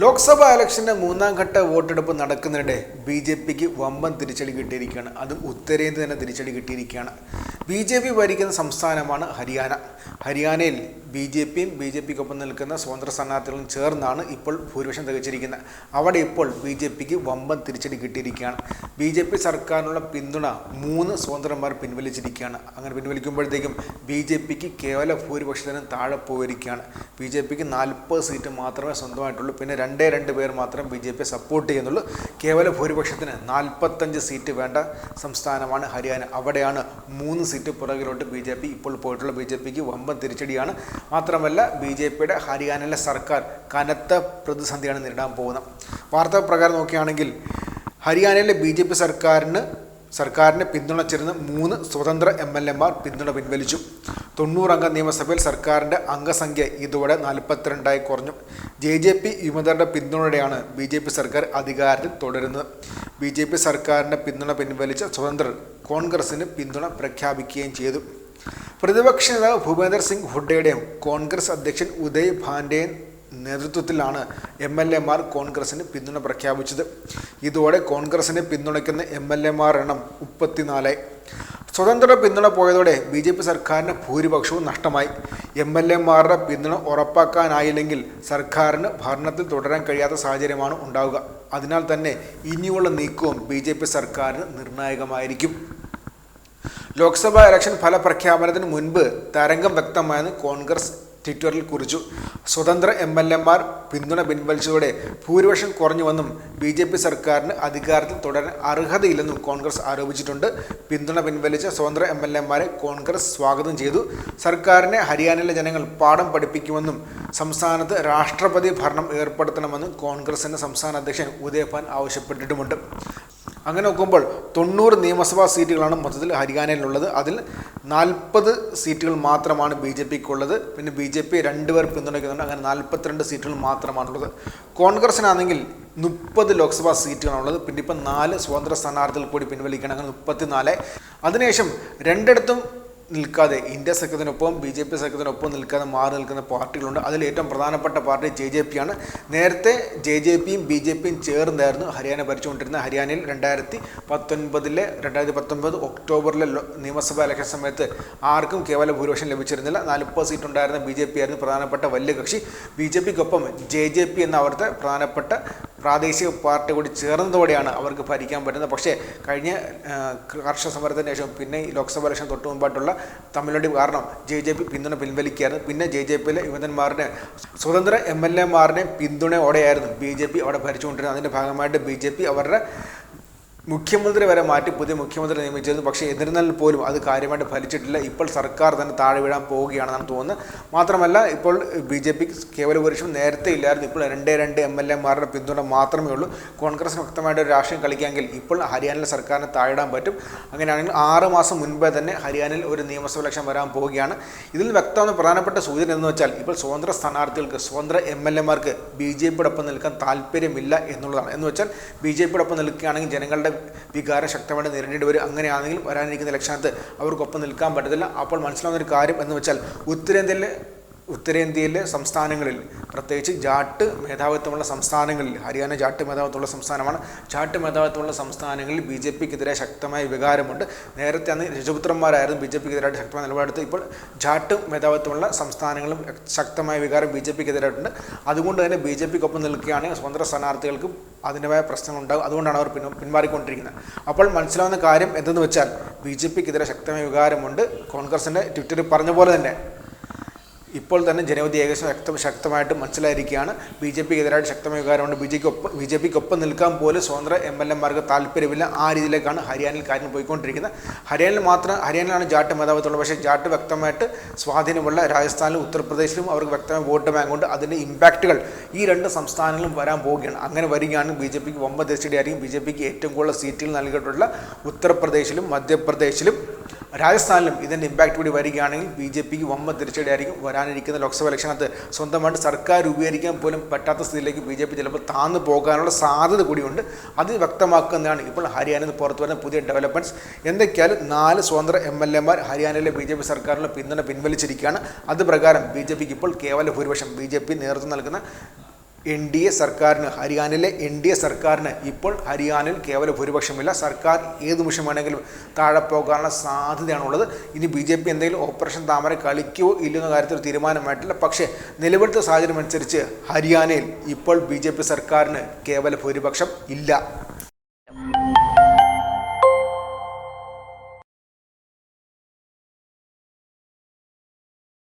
ലോക്സഭാ ഇലക്ഷന്റെ മൂന്നാം ഘട്ട വോട്ടെടുപ്പ് നടക്കുന്നതിനിടെ ബി ജെ പിക്ക് വമ്പൻ തിരിച്ചടി കിട്ടിയിരിക്കുകയാണ്. അതും ഉത്തരേന്ത്യ തന്നെ തിരിച്ചടി കിട്ടിയിരിക്കുകയാണ്. ബി ജെ പി ഭരിക്കുന്ന സംസ്ഥാനമാണ് ഹരിയാന. ഹരിയാനയിൽ ബി ജെ പിയും ബി ജെ പിക്കൊപ്പം നിൽക്കുന്ന സ്വതന്ത്ര സ്ഥാനാർത്ഥികളും ചേർന്നാണ് ഇപ്പോൾ ഭൂരിപക്ഷം തികച്ചിരിക്കുന്നത്. അവിടെ ഇപ്പോൾ ബി ജെ പിക്ക് വമ്പൻ തിരിച്ചടി കിട്ടിയിരിക്കുകയാണ്. ബി ജെ പി സർക്കാരിനുള്ള പിന്തുണ മൂന്ന് സ്വതന്ത്രന്മാർ പിൻവലിച്ചിരിക്കുകയാണ്. അങ്ങനെ പിൻവലിക്കുമ്പോഴത്തേക്കും ബി ജെ പിക്ക് കേവല ഭൂരിപക്ഷത്തിന് താഴെ പോയിരിക്കുകയാണ്. ബി ജെ പിക്ക് നാൽപ്പത് സീറ്റ് മാത്രമേ സ്വന്തമായിട്ടുള്ളൂ. പിന്നെ രണ്ടേ രണ്ട് പേർ മാത്രം ബി ജെ പി സപ്പോർട്ട് ചെയ്യുന്നുള്ളൂ. കേവല ഭൂരിപക്ഷത്തിന് നാൽപ്പത്തഞ്ച് സീറ്റ് വേണ്ട സംസ്ഥാനമാണ് ഹരിയാന. അവിടെയാണ് മൂന്ന് സീറ്റ് പുറകിലോട്ട് ബി ജെ പി. ഇപ്പോൾ പോയിട്ടുള്ള ബി ജെ പിക്ക് വമ്പൻ തിരിച്ചടിയാണ്. മാത്രമല്ല ബി ജെ പിയുടെ ഹരിയാനയിലെ സർക്കാർ കനത്ത പ്രതിസന്ധിയാണ് നേരിടാൻ പോകുന്നത്. വാർത്താ പ്രകാരം നോക്കുകയാണെങ്കിൽ ഹരിയാനയിലെ ബി ജെ പി സർക്കാരിന് സർക്കാരിനെ പിന്തുണച്ചിരുന്ന മൂന്ന് സ്വതന്ത്ര എം എൽ എമാർ പിന്തുണ പിൻവലിച്ചു. തൊണ്ണൂറംഗ നിയമസഭയിൽ സർക്കാരിന്റെ അംഗസംഖ്യ ഇതോടെ നാൽപ്പത്തിരണ്ടായി കുറഞ്ഞു. ജെ ജെ പി വിമതരുടെ പിന്തുണയോടെയാണ് ബി ജെ പി സർക്കാർ അധികാരത്തിൽ തുടരുന്നത്. ബി ജെ പി സർക്കാരിന്റെ പിന്തുണ പിൻവലിച്ച സ്വതന്ത്രർ കോൺഗ്രസിന് പിന്തുണ പ്രഖ്യാപിക്കുകയും ചെയ്തു. പ്രതിപക്ഷ നേതാവ് ഭൂപേന്ദർ സിംഗ് ഹുഡയുടെയും കോൺഗ്രസ് അധ്യക്ഷൻ ഉദയ് ഭാൻഡെയും നേതൃത്വത്തിലാണ് എം എൽ എമാർ കോൺഗ്രസിന് പിന്തുണ പ്രഖ്യാപിച്ചത്. ഇതോടെ കോൺഗ്രസിനെ പിന്തുണയ്ക്കുന്ന എം എൽ എമാർ എണ്ണം മുപ്പത്തിനാലായി. സ്വതന്ത്ര പിന്തുണ പോയതോടെ ബി ജെ പി സർക്കാരിന് ഭൂരിപക്ഷവും നഷ്ടമായി. എം എൽ എമാരുടെ പിന്തുണ ഉറപ്പാക്കാനായില്ലെങ്കിൽ സർക്കാരിന് ഭരണത്തിൽ തുടരാൻ കഴിയാത്ത സാഹചര്യമാണ് ഉണ്ടാവുക. അതിനാൽ തന്നെ ഇനിയുള്ള നീക്കവും ബി ജെ പി സർക്കാരിന് നിർണായകമായിരിക്കും. ലോക്സഭാ ഇലക്ഷൻ ഫലപ്രഖ്യാപനത്തിന് മുൻപ് തരംഗം വ്യക്തമായെന്ന് കോൺഗ്രസ് ട്വിറ്ററിൽ കുറിച്ചു. സ്വതന്ത്ര എം എൽ എമാർ പിന്തുണ പിൻവലിച്ചതോടെ ഭൂരിപക്ഷം കുറഞ്ഞുവെന്നും ബി ജെ പി സർക്കാരിന് അധികാരത്തിൽ തുടരാൻ അർഹതയില്ലെന്നും കോൺഗ്രസ് ആരോപിച്ചിട്ടുണ്ട്. പിന്തുണ പിൻവലിച്ച സ്വതന്ത്ര എം എൽ എമാരെ കോൺഗ്രസ് സ്വാഗതം ചെയ്തു. സർക്കാരിനെ ഹരിയാനയിലെ ജനങ്ങൾ പാഠം പഠിപ്പിക്കുമെന്നും സംസ്ഥാനത്ത് രാഷ്ട്രപതി ഭരണം ഏർപ്പെടുത്തണമെന്നും കോൺഗ്രസിന്റെ സംസ്ഥാന അധ്യക്ഷൻ ഉദയഭാൻ ആവശ്യപ്പെട്ടിട്ടുമുണ്ട്. അങ്ങനെ നോക്കുമ്പോൾ തൊണ്ണൂറ് നിയമസഭാ സീറ്റുകളാണ് മൊത്തത്തിൽ ഹരിയാനയിലുള്ളത്. അതിൽ നാൽപ്പത് സീറ്റുകൾ മാത്രമാണ് ബി ജെ പിക്കുള്ളത്. പിന്നെ ബി ജെ പി രണ്ടുപേർ പിന്തുണയ്ക്കുന്നുണ്ട്. അങ്ങനെ നാൽപ്പത്തിരണ്ട് സീറ്റുകൾ മാത്രമാണുള്ളത്. കോൺഗ്രസിനാണെങ്കിൽ മുപ്പത് ലോക്സഭാ സീറ്റുകളാണുള്ളത്. പിന്നെ ഇപ്പം നാല് സ്വതന്ത്ര സ്ഥാനാർത്ഥികൾ കൂടി പിൻവലിക്കണം. അങ്ങനെ മുപ്പത്തിനാല്. അതിനുശേഷം രണ്ടിടത്തും നിൽക്കാതെ ഇന്ത്യ സഖ്യത്തിനൊപ്പം ബി ജെ പി സഖ്യത്തിനൊപ്പം നിൽക്കാതെ മാറി നിൽക്കുന്ന പാർട്ടികളുണ്ട്. അതിൽ ഏറ്റവും പ്രധാനപ്പെട്ട പാർട്ടി ജെ ജെ പി ആണ് നേരത്തെ ജെ ജെ പിയും ബി ജെ പിയും ചേർന്നായിരുന്നു ഹരിയാന ഭരിച്ചുകൊണ്ടിരുന്ന ഹരിയാനയിൽ രണ്ടായിരത്തി പത്തൊൻപതിലെ രണ്ടായിരത്തി പത്തൊൻപത് ഒക്ടോബറിലെ നിയമസഭാ ഇലക്ഷൻ സമയത്ത് ആർക്കും കേവല ഭൂരിപക്ഷം ലഭിച്ചിരുന്നില്ല. നാൽപ്പത് സീറ്റ് ഉണ്ടായിരുന്ന ബി ജെ പി ആയിരുന്നു പ്രധാനപ്പെട്ട വലിയ കക്ഷി. ബി ജെ പിക്കൊപ്പം ജെ ജെ പി എന്ന അവിടുത്തെ പ്രധാനപ്പെട്ട പ്രാദേശിക പാർട്ടി കൂടി ചേർന്നതോടെയാണ് അവർക്ക് ഭരിക്കാൻ പറ്റുന്നത്. പക്ഷേ കഴിഞ്ഞ കർഷക സമരത്തിന് ശേഷം പിന്നെ ലോക്സഭാ ഇലക്ഷൻ തൊട്ട് മുമ്പായിട്ടുള്ള തമിഴ്നാട് കാരണം ജെ ജെ പി പിന്തുണ പിൻവലിക്കുകയായിരുന്നു. പിന്നെ ജെ ജെ പിയിലെ യുവതന്മാരുടെ സ്വതന്ത്ര എം എൽ എമാരുടെ പിന്തുണയോടെയായിരുന്നു ബി ജെ പി അവിടെ ഭരിച്ചുകൊണ്ടിരുന്നത്. അതിന്റെ ഭാഗമായിട്ട് ബി ജെ പി അവരുടെ മുഖ്യമന്ത്രി വരെ മാറ്റി പുതിയ മുഖ്യമന്ത്രി നിയമിച്ചിരുന്നു. പക്ഷേ എന്നിരുന്നാൽ പോലും അത് കാര്യമായിട്ട് ഫലിച്ചിട്ടില്ല. ഇപ്പോൾ സർക്കാർ തന്നെ താഴെ വീഴാൻ പോവുകയാണെന്നാണ് തോന്നുന്നത്. മാത്രമല്ല ഇപ്പോൾ ബി ജെ പി കേവല പുരുഷം നേരത്തെ ഇല്ലായിരുന്നു. ഇപ്പോൾ രണ്ടേ രണ്ട് എം എൽ എമാരുടെ പിന്തുണ മാത്രമേ ഉള്ളൂ. കോൺഗ്രസ് വ്യക്തമായിട്ട് ഒരു രാഷ്ട്രീയം കളിക്കാമെങ്കിൽ ഇപ്പോൾ ഹരിയാനയിലെ സർക്കാരിനെ താഴിടാൻ പറ്റും. അങ്ങനെയാണെങ്കിൽ ആറ് മാസം മുൻപേ തന്നെ ഹരിയാനയിൽ ഒരു നിയമസഭ ലക്ഷം വരാൻ പോവുകയാണ്. ഇതിൽ വ്യക്തമായ പ്രധാനപ്പെട്ട സൂചന എന്ന് വെച്ചാൽ ഇപ്പോൾ സ്വതന്ത്ര സ്ഥാനാർത്ഥികൾക്ക് സ്വതന്ത്ര എം എൽ എമാർക്ക് ബി ജെ പിയോടൊപ്പം നിൽക്കാൻ താല്പര്യമില്ല എന്നുള്ളതാണ്. എന്ന് വെച്ചാൽ ബി ജെ പിയോടൊപ്പം നിൽക്കുകയാണെങ്കിൽ ജനങ്ങളുടെ വികാരം ശക്തമായിട്ട് നേരിടേണ്ടി വരും. അങ്ങനെയാണെങ്കിൽ വരാനിരിക്കുന്ന ഇലക്ഷനകത്ത് അവർക്കൊപ്പം നിൽക്കാൻ പറ്റത്തില്ല. അപ്പോൾ മനസ്സിലാവുന്ന ഒരു കാര്യം എന്ന് വെച്ചാൽ ഉത്തരേന്ത്യയിലെ ഉത്തരേന്ത്യയിലെ സംസ്ഥാനങ്ങളിൽ പ്രത്യേകിച്ച് ജാട്ട് മേധാവിത്വമുള്ള സംസ്ഥാനങ്ങളിൽ ഹരിയാന ജാട്ട് മേധാവിത്വമുള്ള സംസ്ഥാനമാണ്. ജാട്ട് മേധാവിത്വമുള്ള സംസ്ഥാനങ്ങളിൽ ബി ജെ പിക്കെതിരെ ശക്തമായ വികാരമുണ്ട്. നേരത്തെ അന്ന് രജപുത്രന്മാരായിരുന്നു ബി ജെ പിക്കെതിരായിട്ട് ശക്തമായ നിലപാടെടുത്ത് ഇപ്പോൾ ജാട്ട് മേധാവിത്വമുള്ള സംസ്ഥാനങ്ങളും ശക്തമായ വികാരം ബി ജെ പിക്കെതിരായിട്ടുണ്ട്. അതുകൊണ്ട് തന്നെ ബി ജെ പിക്കൊപ്പം നിൽക്കുകയാണെങ്കിൽ സ്വതന്ത്ര സ്ഥാനാർത്ഥികൾക്കും അതിന്റെതായ പ്രശ്നങ്ങളുണ്ടാകും. അതുകൊണ്ടാണ് അവർ പിൻ പിന്മാറിക്കൊണ്ടിരിക്കുന്നത്. അപ്പോൾ മനസ്സിലാവുന്ന കാര്യം എന്തെന്ന് വെച്ചാൽ ബി ജെ പിക്കെതിരെ ശക്തമായ വികാരമുണ്ട്. കോൺഗ്രസിന്റെ ട്വിറ്ററിൽ പറഞ്ഞ പോലെ തന്നെ ഇപ്പോൾ തന്നെ ജനവിധി ഏകദേശം ശക്ത ശക്തമായിട്ട് മനസ്സിലായിരിക്കുകയാണ്. ബി ജെ പിക്ക് എതിരായിട്ട് ശക്തമായ വികാരമുണ്ട്. ബി ജെക്ക് ഒപ്പം ബി ജെ പിക്ക് ഒപ്പം നിൽക്കാൻ പോലും സ്വതന്ത്ര എം എൽ എമാർക്ക് താല്പര്യമില്ല. ആ രീതിയിലേക്കാണ് ഹരിയാനയിൽ കാര്യം പോയിക്കൊണ്ടിരിക്കുന്നത്. ഹരിയാനയിൽ മാത്രം ഹരിയാനയിലാണ് ജാട്ട് മേധാവിത്വമുള്ളത്. പക്ഷേ ജാട്ട് വ്യക്തമായിട്ട് സ്വാധീനമുള്ള രാജസ്ഥാനിലും ഉത്തർപ്രദേശിലും അവർക്ക് വ്യക്തമായ വോട്ട് ബാങ്ക് ഉണ്ട്. അതിന്റെ ഇമ്പാക്റ്റുകൾ ഈ രണ്ട് സംസ്ഥാനങ്ങളിലും വരാൻ പോവുകയാണ്. അങ്ങനെ വരികയാണെങ്കിൽ ബി ജെ പിക്ക് വമ്പ ആയിരിക്കും. ബി ജെ പിക്ക് ഏറ്റവും കൂടുതൽ സീറ്റുകൾ നൽകിയിട്ടുള്ള ഉത്തർപ്രദേശിലും മധ്യപ്രദേശിലും രാജസ്ഥാനിലും ഇതിന്റെ ഇമ്പാക്റ്റ് കൂടി വരികയാണെങ്കിൽ ബി ജെ പിക്ക് വമ്പ തിരിച്ചടിയായിരിക്കും വരാനിരിക്കുന്ന ലോക്സഭ ഇലക്ഷനകത്ത് സ്വന്തമായിട്ട് സർക്കാർ രൂപീകരിക്കാൻ പോലും പറ്റാത്ത സ്ഥിതിയിലേക്ക് ബി ജെ പി ചിലപ്പോൾ താന്നു പോകാനുള്ള സാധ്യത കൂടിയുണ്ട്. അത് വ്യക്തമാക്കുന്നതാണ് ഇപ്പോൾ ഹരിയാനയിൽ നിന്ന് പുറത്തു വരുന്ന പുതിയ ഡെവലപ്മെന്റ്സ് എന്തൊക്കെയാലും നാല് സ്വതന്ത്ര എം എൽ എമാർ ഹരിയാനയിലെ ബി ജെ പി സർക്കാരിനുള്ള പിന്തുണ പിൻവലിച്ചിരിക്കുകയാണ്. അത് പ്രകാരം ബി ജെ പിക്ക് ഇപ്പോൾ കേവല ഭൂരിപക്ഷം ബി ജെ പി നേതൃത്വം നൽകുന്ന എൻ ഡി എ സർക്കാരിന് ഹരിയാനയിലെ എൻ ഡി എ സർക്കാരിന് ഇപ്പോൾ ഹരിയാനയിൽ കേവല ഭൂരിപക്ഷമില്ല. സർക്കാർ ഏത് നിമിഷം വേണമെങ്കിലും താഴെ പോകാനുള്ള സാധ്യതയാണുള്ളത്. ഇനി ബി ജെ പി എന്തെങ്കിലും ഓപ്പറേഷൻ താമര കളിക്കുമോ ഇല്ലെന്ന കാര്യത്തിൽ തീരുമാനമായിട്ടില്ല. പക്ഷേ നിലവിലത്തെ സാഹചര്യം അനുസരിച്ച് ഹരിയാനയിൽ ഇപ്പോൾ ബി ജെ പി സർക്കാരിന് കേവല ഭൂരിപക്ഷം ഇല്ല.